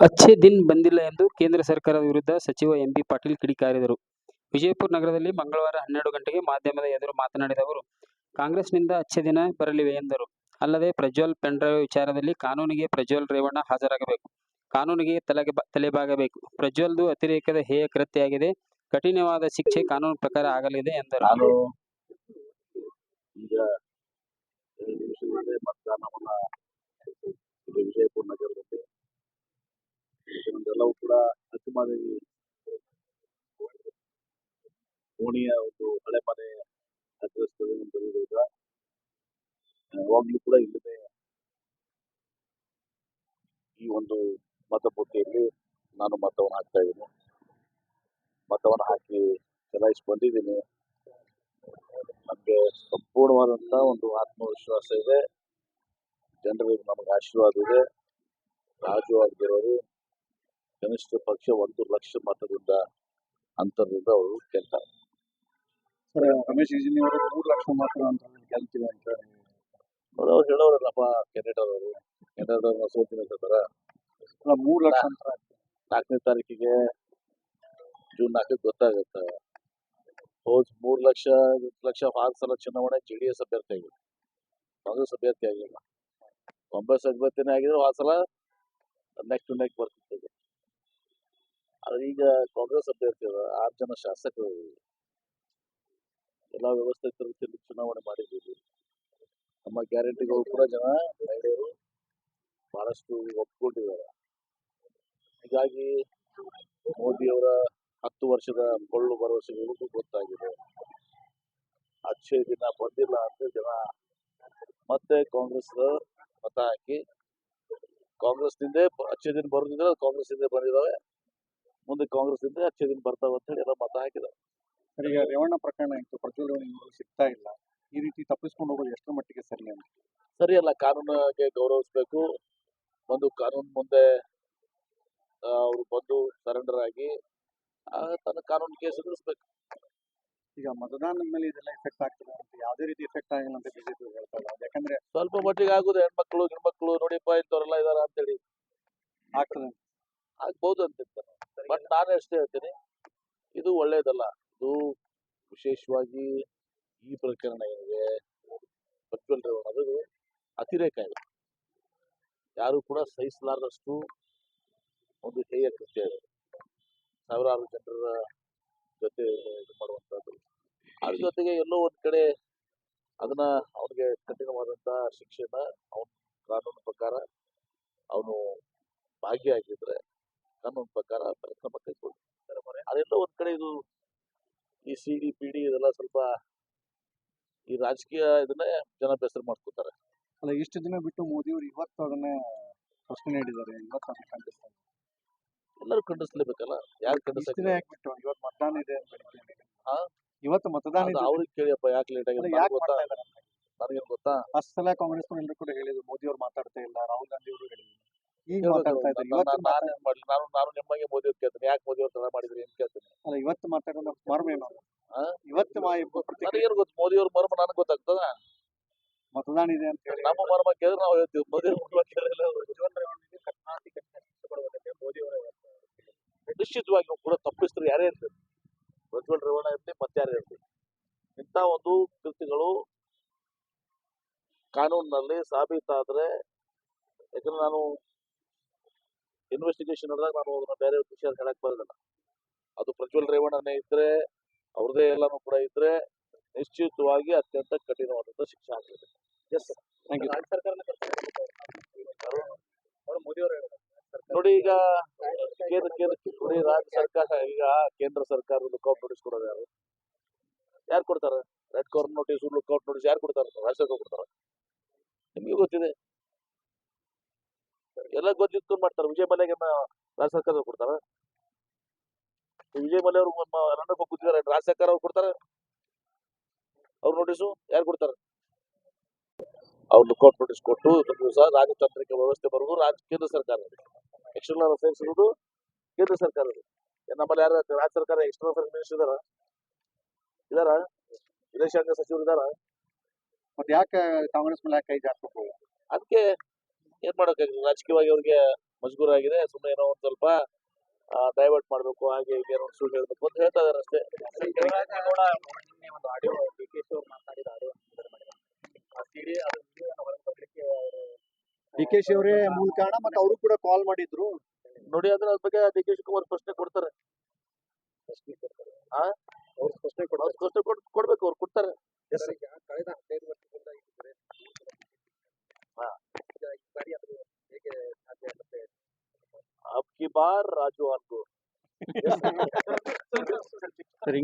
ಅಚ್ಚೇ ದಿನ್ ಬಂದಿಲ್ಲ ಎಂದು ಕೇಂದ್ರ ಸರ್ಕಾರದ ವಿರುದ್ಧ ಸಚಿವ ಎಂಬಿ ಪಾಟೀಲ್ ಕಿಡಿಕಾರಿದರು. ವಿಜಯಪುರ ನಗರದಲ್ಲಿ ಮಂಗಳವಾರ ಹನ್ನೆರಡು ಗಂಟೆಗೆ ಮಾಧ್ಯಮದ ಎದುರು ಮಾತನಾಡಿದ ಅವರು, ಕಾಂಗ್ರೆಸ್ನಿಂದ ಅಚ್ಛೆ ದಿನ ಬರಲಿವೆ ಎಂದರು. ಅಲ್ಲದೆ ಪ್ರಜ್ವಲ್ ಪೆಂಡ್ರೈವ್ ವಿಚಾರದಲ್ಲಿ ಕಾನೂನಿಗೆ ಪ್ರಜ್ವಲ್ ರೇವಣ್ಣ ಹಾಜರಾಗಬೇಕು. ಕಾನೂನಿಗೆ ತಲೆಗೆ ತಲೆಬಾಗಬೇಕು. ಪ್ರಜ್ವಲ್ದು ಅತಿರೇಕದ ಹೇಯ ಕೃತ್ಯ ಆಗಿದೆ. ಕಠಿಣವಾದ ಶಿಕ್ಷೆ ಕಾನೂನು ಪ್ರಕಾರ ಆಗಲಿದೆ ಎಂದರು. ಈಗ ವಿಜಯಪುರ ನಮ್ದೆಲ್ಲವೂ ಕೂಡ ಅಕ್ಕಮಾದೇವಿ ಓಣಿಯ ಒಂದು ಹಳೆ ಮನೆ ಆಚರಿಸ್ತದೆ ಅಂತ ಯಾವಾಗ್ಲೂ ಕೂಡ ಇಲ್ಲದೆ ಈ ಒಂದು ಮತಪೂರ್ತಿಯಲ್ಲಿ ನಾನು ಮತವನ್ನು ಹಾಕ್ತಾ ಇದ್ದೀನಿ. ಮತವನ್ನು ಹಾಕಿ ಚಲಾಯಿಸಿ ಬಂದಿದ್ದೀನಿ. ನಮಗೆ ಸಂಪೂರ್ಣವಾದಂತ ಒಂದು ಆತ್ಮವಿಶ್ವಾಸ ಇದೆ. ಜನರಿಗೆ ನಮಗೆ ಆಶೀರ್ವಾದ ಇದೆ. ರಾಜು ಆಗಿರೋರು ಕನಿಷ್ಠ ಪಕ್ಷ ಒಂದು ಲಕ್ಷ ಮತದಿಂದ ಅಂತರದಿಂದ ಅವರು ಗೆಲ್ತಾರೆ. ಸರ್ ರಮೇಶ್ ಅವರು ಮೂರು ಲಕ್ಷ ಮಾತ್ರ ಅಂತ ಗೆಲ್ತೀವಿ ಅಂತ ನೋಡಿ ಅವ್ರು ಹೇಳೋರಲ್ಲಪ್ಪ ಅವರು. ಕೆನೆಡಾದವ್ರನ್ನ ಸೋತಿನ ಅಂತಾರ ಮೂರು ಲಕ್ಷ ನಾಲ್ಕನೇ ತಾರೀಕಿಗೆ ಜೂನ್ ನಾಲ್ಕಕ್ಕೆ ಗೊತ್ತಾಗುತ್ತೆ. ಹೋದ್ ಮೂರು ಲಕ್ಷ ಲಕ್ಷ ಆರು ಸಲ ಚುನಾವಣೆ ಜೆ ಡಿ ಎಸ್ ಅಭ್ಯರ್ಥಿ ಆಗಿದೆ. ಕಾಂಗ್ರೆಸ್ ಅಭ್ಯರ್ಥಿ ಆಗಿಲ್ಲ. ಕಾಂಗ್ರೆಸ್ ಅಭ್ಯರ್ಥಿನೇ ಆಗಿದ್ರು ಆ ಸಲ ನೆಕ್ಸ್ಟ್ ಟು ನೆಕ್ ಬರ್ತಿತ್ತು ಆದ್ರೆ ಈಗ ಕಾಂಗ್ರೆಸ್ ಅಭ್ಯರ್ಥಿ ಆರ್ ಜನ ಶಾಸಕರು ಎಲ್ಲಾ ವ್ಯವಸ್ಥೆ ರೀತಿಯಲ್ಲಿ ಚುನಾವಣೆ ಮಾಡಿದ್ದೀವಿ ನಮ್ಮ ಗ್ಯಾರಂಟಿಗಳು ಕೂಡ ಜನ ಮಹಿಳೆಯರು ಬಹಳಷ್ಟು ಒಪ್ಕೊಂಡಿದ್ದಾರೆ. ಹೀಗಾಗಿ ಮೋದಿಯವರ ಹತ್ತು ವರ್ಷದ ಕೊಳ್ಳು ಭರವಸೆಗಳಿಗೂ ಗೊತ್ತಾಗಿದೆ. ಅಕ್ಷಯ ದಿನ ಬಂದಿಲ್ಲ ಅಂತ ಜನ ಮತ್ತೆ ಕಾಂಗ್ರೆಸ್ ಮತ ಹಾಕಿ, ಕಾಂಗ್ರೆಸ್ನಿಂದ ಅಕ್ಷಯ ದಿನ ಬರೋದಿದ್ರೆ ಕಾಂಗ್ರೆಸ್ ಇಂದ ಬಂದಿದ್ದಾವೆ ಮುಂದೆ ಕಾಂಗ್ರೆಸ್ ಇಂದ ದಿನ ಬರ್ತಾವೆ ಅಂತ ಹೇಳಿ ಎಲ್ಲ ಮತ ಹಾಕಿದ್ದಾರೆ ಸರ್ ಈಗ ರೇವಣ್ಣ ಪ್ರಕರಣ ಇತ್ತು ಪ್ರಜ್ವಲ್ ರೇವಣ್ಣ ಇವರು ಸಿಗ್ತಾ ಇಲ್ಲ. ಈ ರೀತಿ ತಪ್ಪಿಸ್ಕೊಂಡು ಹೋಗೋದು ಎಷ್ಟರ ಮಟ್ಟಿಗೆ ಸರಿ ಅಂತ? ಸರಿಯಲ್ಲ ಕಾನೂನಿಗೆ ಗೌರವಿಸಬೇಕು. ಒಂದು ಕಾನೂನು ಮುಂದೆ ಅವರು ಬಂದು ಸರೆಂಡರ್ ಆಗಿ ತನ್ನ ಕಾನೂನು ಕೇಸ್ ಎದುರಿಸ್ಬೇಕು. ಈಗ ಮತದಾನದ ಮೇಲೆ ಇದೆಲ್ಲ ಎಫೆಕ್ಟ್ ಆಗ್ತದೆ ಅಂತ ಯಾವುದೇ ರೀತಿ ಎಫೆಕ್ಟ್ ಆಗಿಲ್ಲ ಅಂತ ಬಿಜೆಪಿ ಹೇಳ್ತಾ ಇಲ್ಲ ಯಾಕಂದ್ರೆ ಸ್ವಲ್ಪ ಮಟ್ಟಿಗೆ ಆಗುದು ಹೆಣ್ಮಕ್ಳು ಹೆಣ್ಮಕ್ಳು ನೋಡಿಪ್ಪ ಇಂಥವ್ರೆಲ್ಲ ಇದಾರ ಅಂತೇಳಿ. ಆಗ್ತದೆ. ಆಗ್ಬೋದು ಅಂತಿರ್ತಾರೆ. ಬಟ್ ನಾನು ಅಷ್ಟೇ ಹೇಳ್ತೀನಿ ಇದು ಒಳ್ಳೇದಲ್ಲ. ಇದು ವಿಶೇಷವಾಗಿ ಈ ಪ್ರಕರಣ ಏನಿದೆ ಪ್ರಜ್ವಲ್ ರೇವಣ್ಣ ಅದು ಅತಿರೇಕ ಇದೆ. ಯಾರು ಕೂಡ ಸಹಿಸಲಾರದಷ್ಟು ಒಂದು ಹೇಯ ಕೃತ್ಯ ಇದೆ. ಸಾವಿರಾರು ಜನರ ಜೊತೆ ಇದು ಮಾಡುವಂತದ್ದು ಅದ್ರ ಜೊತೆಗೆ ಎಲ್ಲೋ ಒಂದ್ ಕಡೆ ಅದನ್ನ ಅವನಿಗೆ ಕಠಿಣವಾದಂತ ಶಿಕ್ಷೆನ ಅವನ ಕಾನೂನು ಪ್ರಕಾರ ಅವನು ಭಾಗಿಯಾಗಿದ್ರೆ ಕಾನೂನು ಪ್ರಕಾರ ಕ್ರಮ ಕೈಗೊಳ್ಳಿ ಅದೆಲ್ಲ ಒಂದ್ ಕಡೆ ಇದು ಈ ಸಿ ಡಿ ಪಿ ಡಿ ಇದೆಲ್ಲ ಸ್ವಲ್ಪ ಈ ರಾಜಕೀಯ ಇದನ್ನೇ ಜನ ಬೇಸರ ಮಾಡ್ಕೊತಾರೆ. ಅಲ್ಲ ಇಷ್ಟು ದಿನ ಬಿಟ್ಟು ಮೋದಿ ಅವರು ಇವತ್ತು ಅದನ್ನೇ ಪ್ರಶ್ನೆ ನೀಡಿದ್ದಾರೆ. ಇವತ್ತು ಅದನ್ನ ಖಂಡಿಸ್ತಾರೆ. ಎಲ್ಲರೂ ಖಂಡಿಸ್ಲೇಬೇಕಲ್ಲ? ಯಾರು ದಿನ ಯಾಕೆ ಬಿಟ್ಟು? ಇವತ್ತು ಮತದಾನ ಇದೆ ಅಂತ ಹಾ? ಇವತ್ತು ಮತದಾನ ಇದೆ. ಅವ್ರಿಗೆ ಕೇಳಿಯಪ್ಪ ಯಾಕೆ ಲೇಟ್ ಅದು ಆಗಿದೆ ಯಾಕೆ ಗೊತ್ತಾ? ಮಾಡ್ತಾ ಇದ್ದಾರೆ ಅಂತ ನನಗೇನು ಗೊತ್ತಾ? ಅಷ್ಟೆಲ್ಲ ಕಾಂಗ್ರೆಸ್ ಎಲ್ಲರೂ ಕೂಡ ಹೇಳಿದ್ರು ಮೋದಿ ಅವ್ರು ಮಾತಾಡ್ತಾ ಇಲ್ಲ ರಾಹುಲ್ ಗಾಂಧಿ ಅವರು ಹೇಳಿದ್ರು. ಈಗ ಹೇಳ್ಬೇಕು ಮಾತಾಡ್ತಾ ಇದ್ದಾರೆ ನಾನು- ಇವತ್ತು ನಾನು ಏನ್ ಮಾಡ್ಲಿ ನಾನು ನಾನು ನಿಮಗೆ ಮೋದಿ ಅವ್ರು ಕೇಳ್ತೀನಿ. ಯಾಕೆ ಮೋದಿ ಅವ್ರು ತರ ಮಾಡಿದ್ರಿ ಅಂತ ಕೇಳ್ತೀನಿ? ಅಲ್ಲ ಇವತ್ತು ಮಾತಾಡೋ ಮರ್ಮ ಏನು ಆ? ಇವತ್ತು ಮಾ ಪ್ರತಿಕ್ರಿಯೆ ನನಗೇನು ಗೊತ್ತು? ಮೋದಿ ಅವ್ರ ಮರ್ಮ ನನಗೆ ಗೊತ್ತಾಗ್ತದ? ಮತದಾನ ಇದೆ ಅಂತ ಹೇಳಿ. ನಮ್ಮ ಮರ್ಮ ಕೇಳಿದ್ರೆ ನಾವು ಹೇಳ್ತೀವಿ. ಮೋದಿ ಅವ್ರ ಮರ್ಮ ಕೇಳಿಲ್ಲ ನಿಶ್ಚಿತವಾಗಿ ಕೂಡ ತಪ್ಪಿಸ್ತರು ಯಾರೇ ಇರ್ತೀವಿ ಪ್ರಜ್ವಲ್ ರೇವಣ್ಣ ಇರಲಿ ಮತ್ತಾರೇ ಇರಲಿ. ಇಂಥ ಒಂದು ಕೃತಿಗಳು ಕಾನೂನಿನಲ್ಲಿ ಸಾಬೀತಾದ್ರೆ ಯಾಕಂದ್ರೆ ನಾನು ಇನ್ವೆಸ್ಟಿಗೇಷನ್ ನಡೆದಾಗ ನಾನು ಅದನ್ನ ಬೇರೆ ವಿಷಯ ಹೇಳಕ್ ಬರಲಿಲ್ಲ ಅದು ಪ್ರಜ್ವಲ್ ರೇವಣ್ಣನೇ ಇದ್ರೆ ಅವ್ರದೇ ಎಲ್ಲಾನು ಕೂಡ ಇದ್ರೆ ನಿಶ್ಚಿತವಾಗಿ ಅತ್ಯಂತ ಕಠಿಣವಾದಂತ ಶಿಕ್ಷೆ ಆಗ್ತದೆ. ಎಸ್ ನೋಡಿ ಈಗ ಕೇಂದ್ರ ಕೇಂದ್ರ ನೋಡಿ ರಾಜ್ಯ ಸರ್ಕಾರ ಈಗ ಕೇಂದ್ರ ಸರ್ಕಾರ ಲುಕ್ಔಟ್ ನೋಟಿಸ್ ಕೊಡೋದು ಯಾರು? ಯಾರು ಕೊಡ್ತಾರೆ? Red corner notice lookout notice ಯಾರು ಕೊಡ್ತಾರೆ? ರಾಜ್ಯ ಸರ್ಕಾರ ಕೊಡ್ತಾರ? ನಿಮ್ಗೆ ಗೊತ್ತಿದೆ. ಎಲ್ಲ ಗೊತ್ತಿತ್ತು ಮಾಡ್ತಾರೆ. ವಿಜಯ್ ಮಲ್ಯಗೆ ರಾಜ್ಯ ಸರ್ಕಾರ ಕೊಡ್ತಾರ? ವಿಜಯ್ ಮಲ್ಯ ಅವರು ರಂಡಕ್ಕೆ ಹೋಗಿ ಕೂತಿದ್ದಾರೆ ರಾಜ್ಯ ಸರ್ಕಾರ ಅವ್ರು ಕೊಡ್ತಾರೆ? ಅವ್ರ ನೋಟಿಸು ಯಾರು ಕೊಡ್ತಾರೆ? ಅವ್ರು ಲುಕ್ಔಟ್ ನೋಟಿಸ್ ಕೊಟ್ಟು ದಿವಸ ರಾಜತಾಂತ್ರಿಕ ವ್ಯವಸ್ಥೆ ಬರುವುದು ರಾಜ್ಯ ಕೇಂದ್ರ ಸರ್ಕಾರ. ಎಕ್ಸ್ಟರ್ನಲ್ ಅಫೇರ್ಸ್ ಇರುವುದು ಕೇಂದ್ರ ಸರ್ಕಾರ. ನಮ್ಮಲ್ಲಿ ಯಾರು ರಾಜ್ಯ ಸರ್ಕಾರ ಎಕ್ಸ್ಟರ್ನಲ್ ಅಫೇರ್ಸ್ ಮಿನಿಸ್ಟರ್ ಇದಾರ ಇದಾರ ವಿದೇಶಾಂಗ ಸಚಿವರು ಇದಾರ ಮತ್ತೆ ಯಾಕೆ ಕಾಂಗ್ರೆಸ್ ಮೇಲೆ ಯಾಕೆ ಕೈ ಜಾಸ್ತಿ ಅದಕ್ಕೆ ಏನ್ ಮಾಡೋಕ್ಕಾಗಲ್ಲ ರಾಜಕೀಯವಾಗಿ ಅವ್ರಿಗೆ ಮಜಗೂರ ಆಗಿದೆ ಸುಮ್ಮನೆ ಏನೋ ಒಂದ್ ಸ್ವಲ್ಪ ಡೈವರ್ಟ್ ಮಾಡ್ಬೇಕು ಹಾಗೆ ಹೀಗೆ ಏನೋ ಸುಳ್ಳು ಹೇಳ್ಬೇಕು ಅಂತ ಹೇಳ್ತಾ ಇದಾರೆ ಅಷ್ಟೇ. ಒಂದು ಆಡಿಯೋ ಡಿ ಕೆ ಶಿ ಅವ್ರು ಮಾತನಾಡಿದ ಆಡಿಯೋ ಡಿ ಕೆ ಶಿ ಅವರೇ ಮೂಲ ಕಾರಣ ಮತ್ತೆ ಅವರು ಕೂಡ ಕಾಲ್ ಮಾಡಿದ್ರು. ನೋಡಿ ಅಂದ್ರೆ ಅದ್ರ ಬಗ್ಗೆ ಡಿ ಕೆ ಶಿವಕುಮಾರ್ ಪ್ರಶ್ನೆ ಕೊಡ್ತಾರೆ. ಪ್ರಶ್ನೆ ಕೊಡ್ಬೇಕು ಅವ್ರು ಕೊಡ್ತಾರೆ. ಕಳೆದ ಹದಿನೈದು ವರ್ಷದಿಂದ ಈ ಕಡೆ ಹಾ. ಈಗ ಈ ಬಾರಿ ಅದು ಹೇಗೆ ಸಾಧ್ಯ ಆಗುತ್ತೆ ಅಬ್ ಕಿ ಬಾರ್ ರಾಜು ಅನ್ಗೋ ಸರಿ